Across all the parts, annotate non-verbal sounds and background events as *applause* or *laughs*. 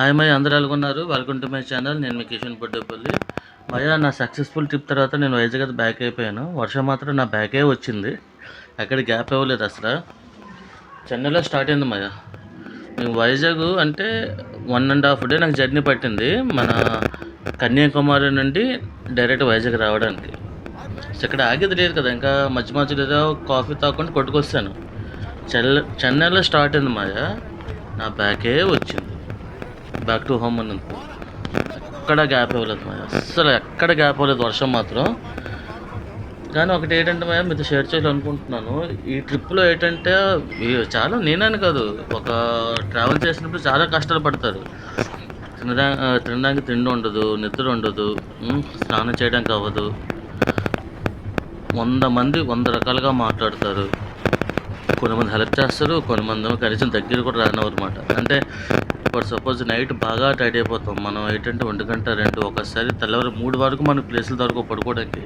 Hi my అందరూ ఎలాగొన్నారు? Welcome to my channel నేను మీ కిషన్ పొడ్డేపల్లి. మయా నా సక్సెస్ఫుల్ ట్రిప్ తర్వాత నేను వైజాగ్ అయితే బ్యాక్ అయిపోయాను. వర్షం మాత్రం నా బ్యాకే వచ్చింది. ఎక్కడ గ్యాప్ ఇవ్వలేదు అసలు. చెన్నైలో స్టార్ట్ అయింది మయా. వైజాగ్ అంటే వన్ అండ్ హాఫ్ డే నాకు జర్నీ పట్టింది. మన కన్యాకుమారి నుండి డైరెక్ట్ వైజాగ్ రావడానికి. ఇక్కడ ఆగేది లేదు కదా. ఇంకా మధ్య మధ్యలో ఏదో కాఫీ తాకుండా కొట్టుకొస్తాను చెల్ల చెన్నైలో స్టార్ట్ అయింది మాయా. నా బ్యాకే వచ్చింది. బ్యాక్ టు హోమ్ అని ఉంది. ఎక్కడ గ్యాప్ ఇవ్వలేదు మాయ. అస్సలు ఎక్కడ గ్యాప్ ఇవ్వలేదు వర్షం మాత్రం. కానీ ఒకటి ఏంటంటే మాయ మీతో షేర్ చేయాలనుకుంటున్నాను ఈ ట్రిప్లో ఏంటంటే చాలా నేనని కాదు ఒక ట్రావెల్ చేసినప్పుడు చాలా కష్టాలు పడతారు. తినడా తినడానికి తిండి ఉండదు నిద్ర ఉండదు స్నానం చేయడానికి అవ్వదు. వంద మంది వంద రకాలుగా మాట్లాడతారు. కొంతమంది హెల్ప్ చేస్తారు కొంతమంది కనీసం దగ్గర కూడా రానివ్వరు అనమాట అంటే ఇప్పుడు సపోజ్ నైట్ బాగా టైట్ అయిపోతాం. మనం ఏంటంటే ఒంటి గంట రెండు ఒకసారి తెల్లవారు మూడు వరకు మన ప్లేసుల దొరకు పడుకోవడానికి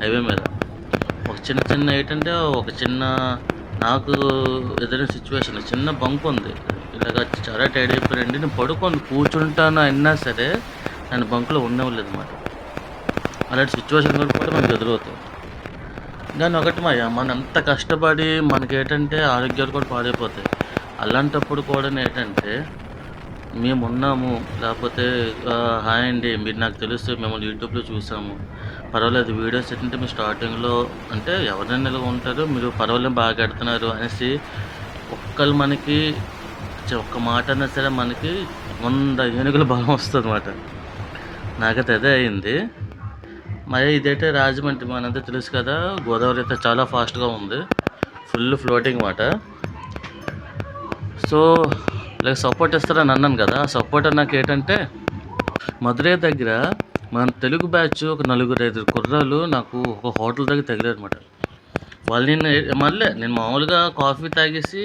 హైవే మీద. ఒక చిన్న చిన్న ఏంటంటే ఒక చిన్న నాకు ఎదురైన సిచ్యువేషన్ చిన్న బంక్ ఉంది. ఇలాగ చాలా టైట్ అయిపోయారండి నేను పడుకొని కూర్చుంటాను అయినా సరే నేను బంకులో ఉండేవాళ్ళు అనమాట అలాంటి సిచ్యువేషన్ కూడా మనకు ఎదురవుతాయి. కానీ ఒకటి మాయ మనం ఎంత కష్టపడి మనకి ఏంటంటే ఆరోగ్యాలు కూడా పాడైపోతాయి. అలాంటప్పుడు కూడా ఏంటంటే మేము ఉన్నాము లేకపోతే హాయ్ అండి. మీరు నాకు తెలుసు మిమ్మల్ని యూట్యూబ్లో చూసాము. పర్వాలేదు వీడియోస్ ఏంటంటే మీరు స్టార్టింగ్లో అంటే ఎవరైనా ఇలా ఉంటారు మీరు పర్వాలేదు బాగా పెడుతున్నారు అనేసి ఒక్కరు మనకి ఒక్క మాట అన్నా సరే మనకి వంద ఏనుగుల బలం వస్తుంది అన్నమాట నాకైతే అదే అయింది. మరి ఇదైతే రాజమండ్రి మనంతా తెలుసు కదా గోదావరి అయితే చాలా ఫాస్ట్గా ఉంది. ఫుల్ ఫ్లోటింగ్ మాట సో లైక్ సపోర్ట్ ఇస్తారని అన్నాను కదా. ఆ సపోర్ట్ నాకు ఏంటంటే మధురై దగ్గర మన తెలుగు బ్యాచ్ ఒక నలుగురు ఐదు కుర్రాలు నాకు ఒక హోటల్ దగ్గర తగిలారు అనమాట వాళ్ళు నేను మళ్ళీ నేను మామూలుగా కాఫీ తాగేసి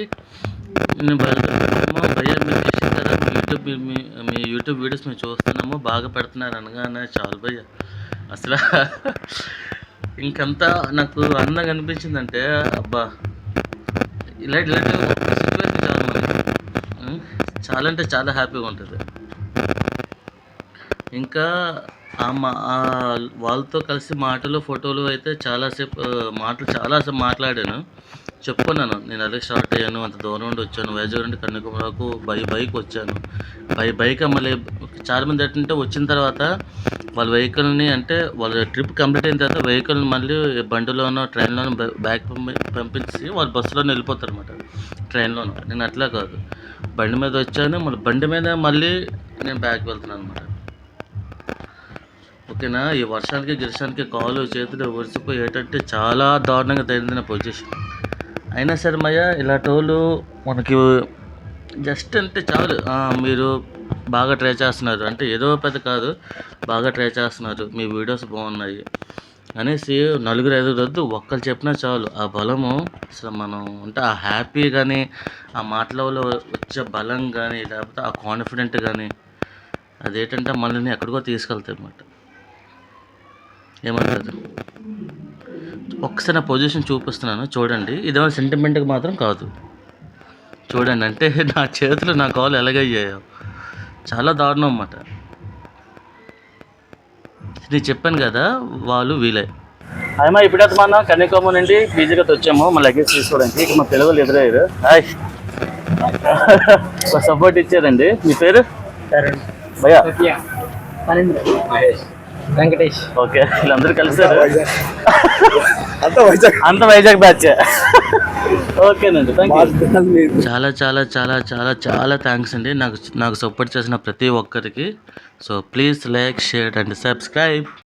నేను బయలుదేరుతున్నాము భయ్యా మీరు చేసిన కదా మీ యూట్యూబ్ మీ మీ యూట్యూబ్ వీడియోస్ మేము చూస్తున్నాము బాగా పెడుతున్నారు అనగానే చాలు భయ్య. అసలు *laughs* ఇంకంతా నాకు అందంగా అనిపించిందంటే అబ్బా ఇలాంటి ఇలాంటి ఒక్క సిచ్యువేషన్ చాలు మనకి ఉం? చాలా అంటే చాలా హ్యాపీగా ఉంటుంది. ఇంకా ఆ వాళ్ళతో కలిసి మాటలు ఫోటోలు అయితే చాలాసేపు మాటలు చాలాసేపు మాట్లాడాను. చెప్పుకున్నాను నేను అదే స్టార్ట్ అయ్యాను అంత దూరం నుండి వచ్చాను వైజాగ్ నుండి కన్యాకుమారికి బై బైక్ వచ్చాను. బై బైక్ మళ్ళీ చాలా మంది ఏంటంటే వచ్చిన తర్వాత వాళ్ళ వెహికల్ని అంటే వాళ్ళ ట్రిప్ కంప్లీట్ అయిన తర్వాత వెహికల్ని మళ్ళీ బండిలోనో ట్రైన్లోనో బ్యాక్ పంపి పంపించి వాళ్ళు బస్సులోనే వెళ్ళిపోతారు అనమాట ట్రైన్లోనో. నేను అట్లా కాదు. బండి మీద వచ్చాను మళ్ళీ బండి మీద మళ్ళీ నేను బ్యాక్ వెళ్తున్నాను అనమాట ఓకేనా? ఈ వర్షానికి గిరిశానికి కాలు చేతులు ఒరిసిపోయేటట్టు చాలా దారుణంగా తగిలిన పొజిషన్. అయినా సరే మయ్య ఇలాంటి వాళ్ళు మనకి జస్ట్ అంటే చాలు. మీరు బాగా ట్రై చేస్తున్నారు. అంటే ఏదో పెద్ద కాదు బాగా ట్రై చేస్తున్నారు. మీ వీడియోస్ బాగున్నాయి. అనేసి నలుగురు ఐదుగురు వద్దు ఒక్కరు చెప్పినా చాలు. ఆ బలము అసలు మనం అంటే ఆ హ్యాపీ కానీ ఆ మాటలలో వచ్చే బలం కానీ లేకపోతే ఆ కాన్ఫిడెంట్ కానీ అదేంటంటే మనల్ని ఎక్కడికో తీసుకెళ్తాయి అన్నమాట. ఏమంటారు? ఒకసారి నా పొజిషన్ చూపిస్తున్నాను. చూడండి. ఇదేమైనా సెంటిమెంట్కి మాత్రం కాదు. చూడండి. అంటే నా చేతులు నా కాలు ఎలాగయ్యాయో. చాలా దారుణం అన్నమాట. నేను చెప్పాను కదా వాళ్ళు వీలే అయ్యమ్మా ఇప్పుడైతే మనం కన్యాకుమారి నుండి బీజీగా వచ్చాము. మా లగేజ్ తీసుకోవడానికి ఇక మా తెలుగులు ఎదురయ్యారు. హాయ్. సపోర్ట్ ఇచ్చారండి. మీ పేరు? భయ్యా. వెంకటేష్. ఓకే వీళ్ళందరూ కలిసారు. అంతా వైజాగ్. అంత వైజాగ్. బ్యాచ్ ఓకేనండి చాలా చాలా చాలా చాలా చాలా థ్యాంక్స్ అండి. నాకు నాకు సపోర్ట్ చేసిన ప్రతి ఒక్కరికి. So please like share and subscribe